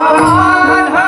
Oh,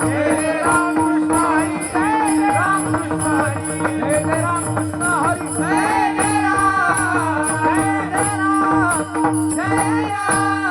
Hey, Ram. Thank you.